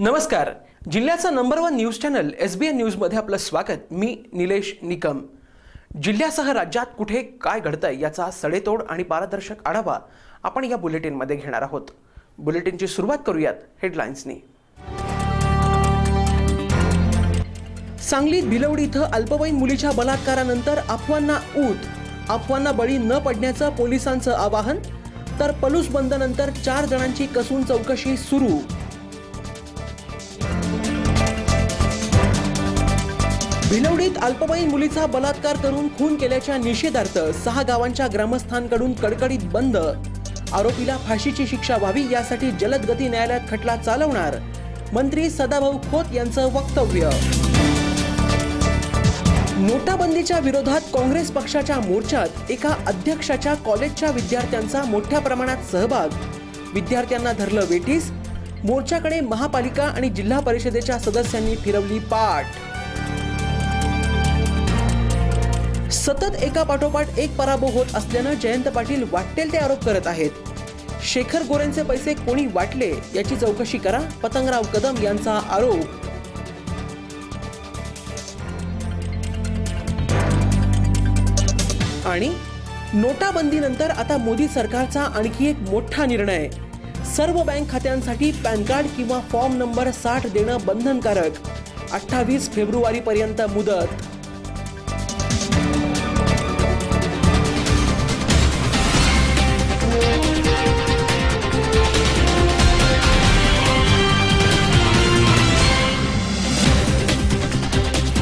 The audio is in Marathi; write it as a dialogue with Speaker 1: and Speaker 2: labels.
Speaker 1: नमस्कार. जिल्ह्याचा number one news channel S B N न्यूजमध्ये आपलं स्वागत. मी निलेश निकम. जिल्ह्यासह राज्यात कुठे काय घडतंय याचा सडेतोड आणि पारदर्शक आढावा आपण या बुलेटिनमध्ये घेणार आहोत. बुलेटिनची सुरुवात करूयात हेडलाईन्सनी सांगलीत भिलवडी इथं अल्पवयीन मुलीच्या बलात्कारानंतर अफवांना ऊत. अफवांना बळी न पडण्याचं पोलिसांचं आवाहन. तर पलूस बंदनंतर चार जणांची कसून चौकशी सुरू. भिलवडीत अल्पवयीन मुलीचा बलात्कार करून खून केल्याच्या निषेधार्थ सहा गावांच्या ग्रामस्थांकडून कडकडीत बंद. आरोपीला फाशीची शिक्षा व्हावी यासाठी जलद गती न्यायालयात खटला चालवणार. मंत्री सदाभाऊ खोत यांचं वक्तव्य. नोटाबंदीच्या विरोधात काँग्रेस पक्षाच्या मोर्चात एका अध्यक्षाच्या कॉलेजच्या विद्यार्थ्यांचा मोठ्या प्रमाणात सहभाग. विद्यार्थ्यांना धरलं वेटीस मोर्चाकडे महापालिका आणि जिल्हा परिषदेच्या सदस्यांनी फिरवली पाठ. सतत एका पाठोपाठ एक पराभव होत असल्यानं जयंत पाटील वाटेल ते आरोप करत आहेत. शेखर गोरेंचे पैसे कोणी वाटले याची चौकशी करा पतंगराव कदम यांचा आरोप. आणि नोटाबंदीनंतर आता मोदी सरकारचा आणखी एक मोठा निर्णय. सर्व बँक खात्यांसाठी पॅन कार्ड किंवा फॉर्म नंबर साठ देणं बंधनकारक. अठ्ठावीस फेब्रुवारी पर्यंत मुदत.